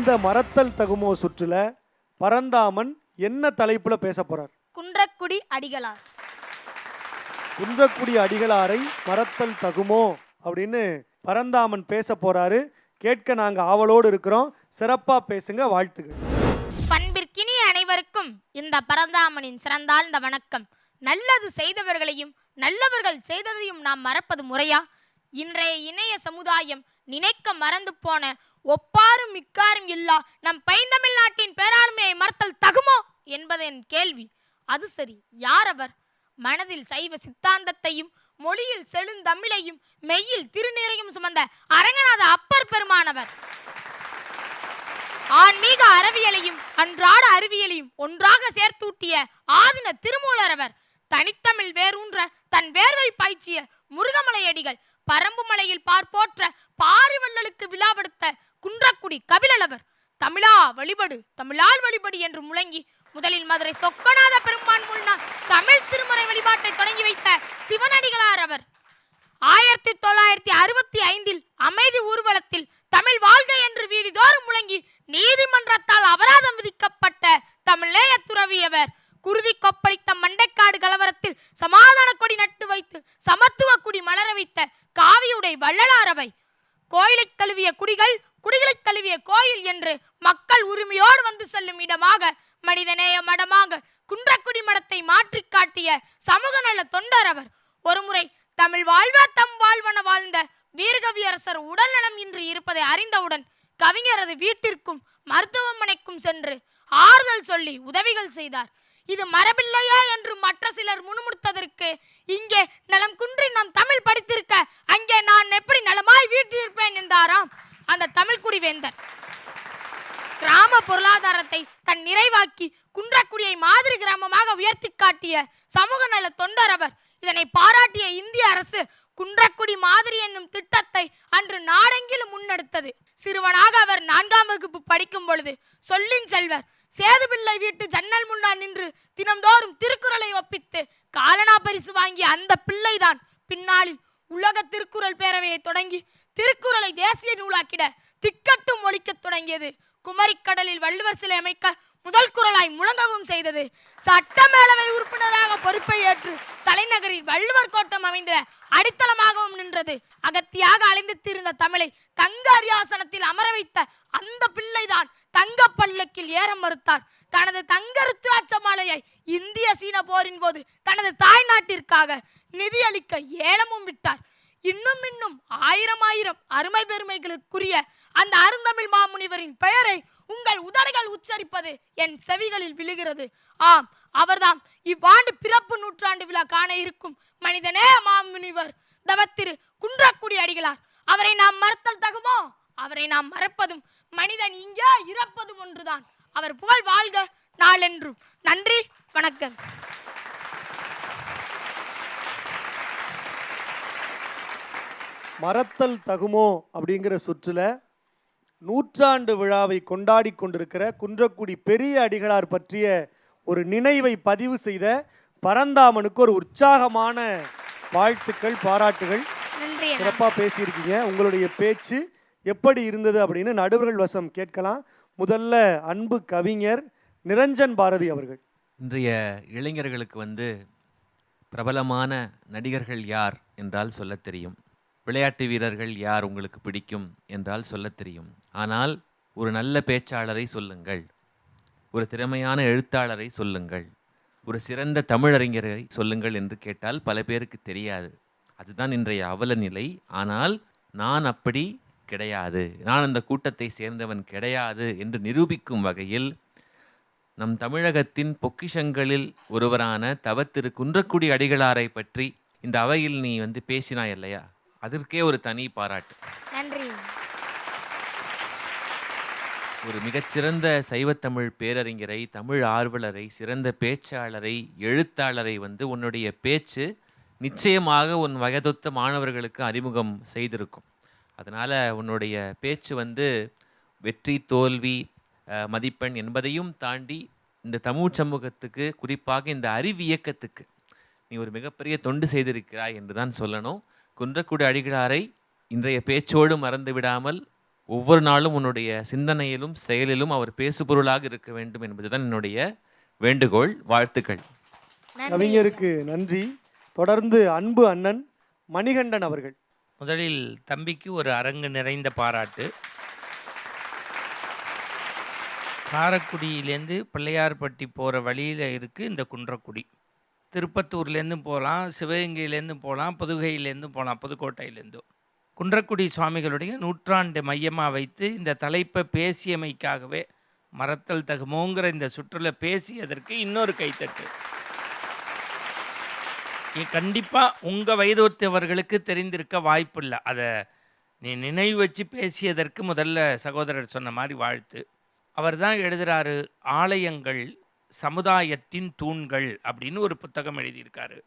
இந்த மறத்தல் தகுமோ சுற்றுல பரந்தாமன் என்ன தலைப்புல பேச போறார்? குன்றக்குடி அடிகளார். குன்றக்குடி அடிகளாரை மறத்தல் தகுமோ அப்படின்னு பரந்தாமன் பேச போறாரு. கேட்க நாங்க ஆவலோடு இருக்கிறோம். சிறப்பா பேசுங்க வாழ்த்துக்கள் பண்பிற்கினிய அனைவருக்கும் இந்த பரந்தாமனின் சிறந்தாழ்ந்த வணக்கம். நல்லது செய்தவர்களையும் நல்லவர்கள் செய்ததையும் நாம் மறப்பது முறையா? இன்றைய இணைய சமுதாயம் நினைக்க மறந்து போன ஒப்பாரும் மிக்காரும் இல்லா நம் பைந்தமிழ் நாட்டின் பேராண்மையை மறத்தல் தகுமோ என்பது என் கேள்வி. அது சரி யார் அவர் மனதில் சைவ சித்தாந்தத்தையும் மொழியில் செழுந்தமிழையும் மெய்யில் திருநீரையும் சுமந்த அரங்கநாத அப்பர் பெருமானவர். ஆன்மீக அறிவியலையும் அன்றாட அறிவியலையும் ஒன்றாக சேர்த்தூட்டிய ஆதின திருமூலரவர் தனித்தமிழ் வேரூன்ற தன் வேர்வை பாய்ச்சிய முருகமலையடிகள் பரம்பு மலையில் பார்ப்போற்ற பாரிவள்ளலுக்கு விழாவெடுத்த குன்றக்குடி கபிலளவர் தமிழா வழிபடு தமிழால் வழிபடு என்று முழங்கி முதலில் மதுரை சொக்கநாத பெருமான் முன்னால் தமிழ் திருமுறை வழிபாட்டை தொடங்கி வைத்த சிவனடிகளார் அவர். ஆயிரத்தி தொள்ளாயிரத்தி அறுபத்தி ஐந்தில் அமைதி ஊர்வலத்தில் தமிழ் வாழ்க என்று வீதிதோறும் முழங்கி நீதிமன்றத்தால் அபராதம் விதிக்கப்பட்ட தமிழேய துறவியவர் குருதி கொப்பளித்த மண்டைக்காடு கலவரத்தில் சமாதான கொடி நட்டு வைத்து சமத்துவ குடி மலர வைத்த காவியுடை வள்ளலாரவை. கோயிலை தழுவிய குடிகள் குடிகளை தழுவிய கோயில் என்று மக்கள் உரிமையோடு வந்து செல்லும் இடமாக மனிதநேய மடமாக குன்றக்குடி மடத்தை மாற்றி காட்டிய சமூக நல தொண்டர் அவர். ஒருமுறை தமிழ் வாழ்வ தம் வாழ்வன வாழ்ந்த வீரகவியரசர் உடல்நலம் இன்றி இருப்பதை அறிந்தவுடன் கவிஞரது வீட்டிற்கும் மருத்துவமனைக்கும் சென்று ஆறுதல் சொல்லி உதவிகள் செய்தார். இது மரபில்லையா என்று மற்ற சிலர் முணுமுணுத்ததற்கு இங்கே நலம் குன்றி நாம் தமிழ் படித்திருக்க அங்கே நான் எப்படி நலமாய் வீற்றிருப்பேன் என்றாராம் அந்த தமிழ்குடி வேந்தர் கிராம பொருளாதாரத்தை தன் நிறைவாக்கி குன்றக்குடியை மாதிரி கிராமமாக உயர்த்தி காட்டிய சமூக நல தொண்டர் அவர் இதனை பாராட்டிய இந்திய அரசு குன்றக்குடி மாதிரி என்னும் திட்டத்தை அன்று நாடெங்கிலும் முன்னெடுத்தது. சிறுவனாக அவர் நான்காம் வகுப்பு படிக்கும் பொழுது சொல்லின் செல்வர் சேதுபிள்ளை வீட்டு ஜன்னல் முன்னால் நின்று தினம்தோறும் திருக்குறளை ஒப்பித்து காலனா பரிசு வாங்கிய அந்த பிள்ளைதான். பின்னாளில் உலக திருக்குறள் பேரவையை தொடங்கி திருக்குறளை தேசிய நூலாக்கிட திக்கட்டும் ஒழிக்கத் தொடங்கியது. குமரிக்கடலில் வள்ளுவர் சிலை அமைக்க முதல் குரலாய் முழங்கவும் செய்தது. சட்டமேலவை உறுப்பினராக பொறுப்பை ஏற்று தலைநகரில் வள்ளுவர் கோட்டம் அமைந்த அடித்தளமாகவும் நின்றது. அகத்தியாக அலைந்து தீர்ந்த தமிழை தங்க அரியாசனத்தில் அமர வைத்த அந்த பிள்ளைதான் தங்க பல்லக்கில் ஏற மறுத்தார். தனது தங்க ருத்ராட்ச மாலையை இந்திய சீன போரின் போது தனது தாய் நாட்டிற்காக நிதியளிக்க ஏலமும் விட்டார். இன்னும் இன்னும் ஆயிரம் ஆயிரம் அருமை பெருமைகளுக்குரிய அந்த அருந்தமிழ் மாமுனிவரின் பெயரை உங்கள் உதடுகள் உச்சரிப்பது என் செவிகளில் விழுகிறது. ஆம் அவர்தாம். இவ்வாண்டு பிறப்பு நூற்றாண்டு விழா காண இருக்கும் மனிதனே மாமுனிவர். தவத்திரு குன்றக்குடி அடிகளார். அவரை நாம் மறத்தல் தகுமோ? அவரை நாம் மறப்பதும் மனிதன் இங்கே இறப்பதும் ஒன்றுதான். அவர் புகழ் வாழ்க நாளென்றும். நன்றி வணக்கம். மறத்தல் தகுமோ அப்படிங்கிற சுற்றுல நூற்றாண்டு விழாவை கொண்டாடி கொண்டிருக்கிற குன்றக்குடி பெரிய அடிகளார் பற்றிய ஒரு நினைவை பதிவு செய்த பரந்தாமனுக்கு ஒரு உற்சாகமான வாழ்த்துக்கள் பாராட்டுகள். சிறப்பாக பேசியிருக்கீங்க. உங்களுடைய பேச்சு எப்படி இருந்தது அப்படின்னு நடுவர்கள் வசம் கேட்கலாம். முதல்ல அன்பு கவிஞர் நிரஞ்சன் பாரதி அவர்கள். இன்றைய இளைஞர்களுக்கு வந்து பிரபலமான நடிகர்கள் யார் என்றால் சொல்லத் தெரியும். விளையாட்டு வீரர்கள் யார் உங்களுக்கு பிடிக்கும் என்றால் சொல்லத் தெரியும். ஆனால் ஒரு நல்ல பேச்சாளரை சொல்லுங்கள். ஒரு திறமையான எழுத்தாளரை சொல்லுங்கள். ஒரு சிறந்த தமிழறிஞரை சொல்லுங்கள் என்று கேட்டால் பல பேருக்கு தெரியாது. அதுதான் இன்றைய அவல நிலை. ஆனால் நான் அப்படி கிடையாது. நான் அந்த கூட்டத்தை சேர்ந்தவன் கிடையாது என்று நிரூபிக்கும் வகையில் நம் தமிழகத்தின் பொக்கிஷங்களில் ஒருவரான தவத்திரு குன்றக்குடி அடிகளாரை பற்றி இந்த அவையில் நீ வந்து பேசினாய் இல்லையா அதற்கே ஒரு தனி பாராட்டு. நன்றி. ஒரு மிகச்சிறந்த சைவத்தமிழ் பேரறிஞரை தமிழ் ஆர்வலரை சிறந்த பேச்சாளரை எழுத்தாளரை வந்து உன்னுடைய பேச்சு நிச்சயமாக உன் வயதொத்த மாணவர்களுக்கு அறிமுகம் செய்திருக்கும். அதனால் உன்னுடைய பேச்சு வந்து வெற்றி தோல்வி மதிப்பெண் என்பதையும் தாண்டி இந்த தமிழ் சமூகத்துக்கு குறிப்பாக இந்த அறிவியக்கத்துக்கு நீ ஒரு மிகப்பெரிய தொண்டு செய்திருக்கிறாய் என்று தான் சொல்லணும். குன்றக்குடி அடிகளாரை இன்றைய பேச்சோடு மறந்து விடாமல் ஒவ்வொரு நாளும் உன்னுடைய சிந்தனையிலும் செயலிலும் அவர் பேசுபொருளாக இருக்க வேண்டும் என்பதுதான் என்னுடைய வேண்டுகோள் வாழ்த்துக்கள். கவிஞருக்கு நன்றி. தொடர்ந்து அன்பு அண்ணன் மணிகண்டன் அவர்கள். முதலில் தம்பிக்கு ஒரு அரங்கு நிறைந்த பாராட்டு. காரக்குடியிலேருந்து பிள்ளையார்பட்டி போகிற வழியில் இருக்குது இந்த குன்றக்குடி. திருப்பத்தூர்லேருந்தும் போகலாம் சிவகங்கையிலேருந்தும் போகலாம் புதுகையிலேருந்தும் போகலாம் புதுக்கோட்டையிலேருந்தும் குன்றக்குடி சுவாமிகளுடைய நூற்றாண்டு மையமாக வைத்து இந்த தலைப்பை பேசியமைக்காகவே மறத்தல் தகுமோங்கிற இந்த சுற்றுலா பேசியதற்கு இன்னொரு கைத்தட்டு. கண்டிப்பாக உங்கள் வயதுத்தவர்களுக்கு தெரிந்திருக்க வாய்ப்பில்லை. அதை நீ நினைவு வச்சு பேசியதற்கு முதல்ல சகோதரர் சொன்ன மாதிரி வாழ்த்து. அவர் தான் எழுதுகிறாரு ஆலயங்கள் சமுதாயத்தின் தூண்கள் அப்படின்னு ஒரு புத்தகம் எழுதியிருக்காரு.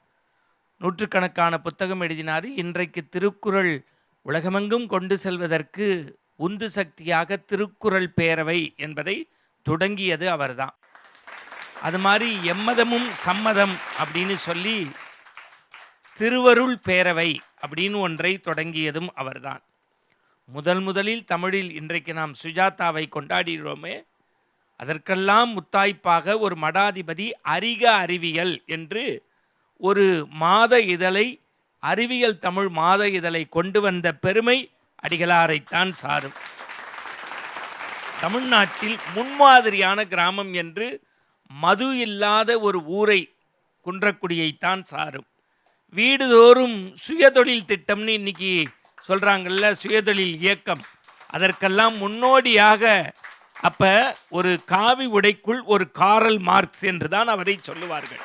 நூற்றுக்கணக்கான புத்தகம் எழுதினார். இன்றைக்கு திருக்குறள் உலகமெங்கும் கொண்டு செல்வதற்கு உந்து சக்தியாக திருக்குறள் பேரவை என்பதை தொடங்கியது அவர்தான். அது மாதிரி எம்மதமும் சம்மதம் அப்படின்னு சொல்லி திருவருள் பேரவை அப்படின்னு ஒன்றை தொடங்கியதும் அவர்தான். முதல் முதலில் தமிழில் இன்றைக்கு நாம் சுஜாதாவை கொண்டாடுகிறோமே அதற்கெல்லாம் முத்தாய்ப்பாக ஒரு மடாதிபதி அறிக அறிவியல் என்று ஒரு மாத இதழை அறிவியல் தமிழ் மாத இதழை கொண்டு வந்த பெருமை அடிகளாரைத்தான் சாரும். தமிழ்நாட்டில் முன்மாதிரியான கிராமம் என்று மது இல்லாத ஒரு ஊரை குன்றக்குடியைத்தான் சாரும். வீடுதோறும் சுயதொழில் திட்டம்னு இன்னைக்கு சொல்கிறாங்கல்ல சுயதொழில் இயக்கம். அதற்கெல்லாம் முன்னோடியாக அப்போ ஒரு காவி உடைக்குள் ஒரு காரல் மார்க்ஸ் என்று தான் அவரை சொல்லுவார்கள்.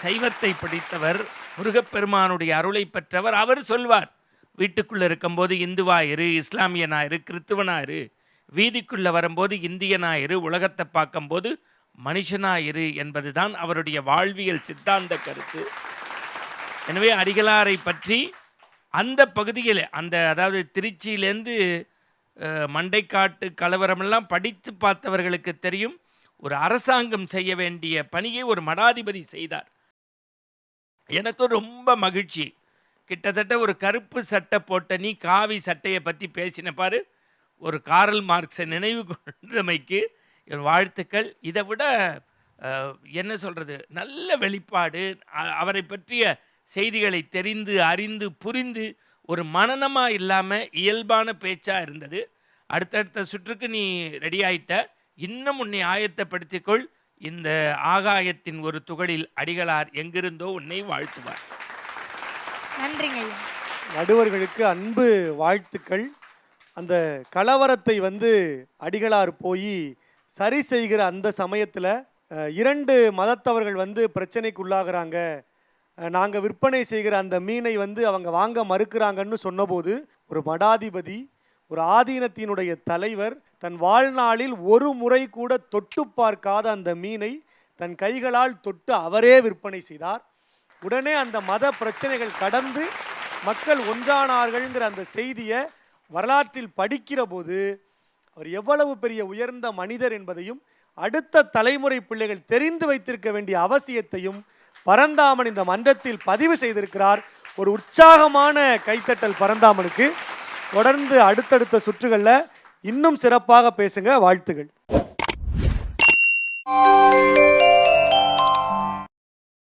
சைவத்தை படித்தவர் முருகப்பெருமானுடைய அருளை பெற்றவர் அவர் சொல்வார். வீட்டுக்குள்ளே இருக்கும்போது இந்துவாயிரு இஸ்லாமியனாயிரு கிறித்துவனாயிரு வீதிக்குள்ளே வரும்போது இந்தியனாயிரு உலகத்தை பார்க்கும்போது மனுஷனாயிரு என்பதுதான் அவருடைய வாழ்வியல் சித்தாந்த கருத்து. எனவே அடிகளாரை பற்றி அந்த பகுதியில் அந்த அதாவது திருச்சியிலேருந்து மண்டைக்காட்டு கலவரமெல்லாம் படித்து பார்த்தவர்களுக்கு தெரியும். ஒரு அரசாங்கம் செய்ய வேண்டிய பணியை ஒரு மடாதிபதி செய்தார். எனக்கு ரொம்ப மகிழ்ச்சி. கிட்டத்தட்ட ஒரு கருப்பு சட்டை போட்ட நீ காவி சட்டையை பற்றி பேசின பாரு. ஒரு காரல் மார்க்ஸை நினைவு கொண்டமைக்கு என் வாழ்த்துக்கள். இதை விட என்ன சொல்கிறது நல்ல வெளிப்பாடு. அவரை பற்றிய செய்திகளை தெரிந்து அறிந்து புரிந்து ஒரு மனநமாக இல்லாமல் இயல்பான பேச்சாக இருந்தது. அடுத்தடுத்த சுற்றுக்கு நீ ரெடி ஆயிட்ட. இன்னும் உன்னை ஆயத்தப்படுத்திக்கொள். இந்த ஆகாயத்தின் ஒரு துகளில் அடிகளார் எங்கிருந்தோ உன்னை வாழ்த்துவார். நன்றிங்க நடுவர்களுக்கு அன்பு வாழ்த்துக்கள். அந்த கலவரத்தை வந்து அடிகளார் போய் சரி செய்கிற அந்த சமயத்தில் இரண்டு மதத்தவர்கள் வந்து பிரச்சனைக்குள்ளாகிறாங்க. நாங்கள் விற்பனை செய்கிற அந்த மீனை வந்து அவங்க வாங்க மறுக்கிறாங்கன்னு சொன்னபோது ஒரு மடாதிபதி ஒரு ஆதீனத்தினுடைய தலைவர் தன் வாழ்நாளில் ஒரு முறை கூட தொட்டு பார்க்காத அந்த மீனை தன் கைகளால் தொட்டு அவரே விற்பனை செய்தார். உடனே அந்த மத பிரச்சனைகள் கடந்து மக்கள் ஒன்றானார்கள்ங்கிற அந்த செய்தியை வரலாற்றில் படிக்கிற போது அவர் எவ்வளவு பெரிய உயர்ந்த மனிதர் என்பதையும் அடுத்த தலைமுறை பிள்ளைகள் தெரிந்து வைத்திருக்க வேண்டிய அவசியத்தையும் பரந்தாமன் இந்த மன்றத்தில் பதிவு செய்திருக்கிறார். ஒரு உற்சாகமான கைத்தட்டல் பரந்தாமனுக்கு. தொடர்ந்து அடுத்தடுத்த சுற்றுகளில் இன்னும் சிறப்பாக பேசுங்க வாழ்த்துகள்.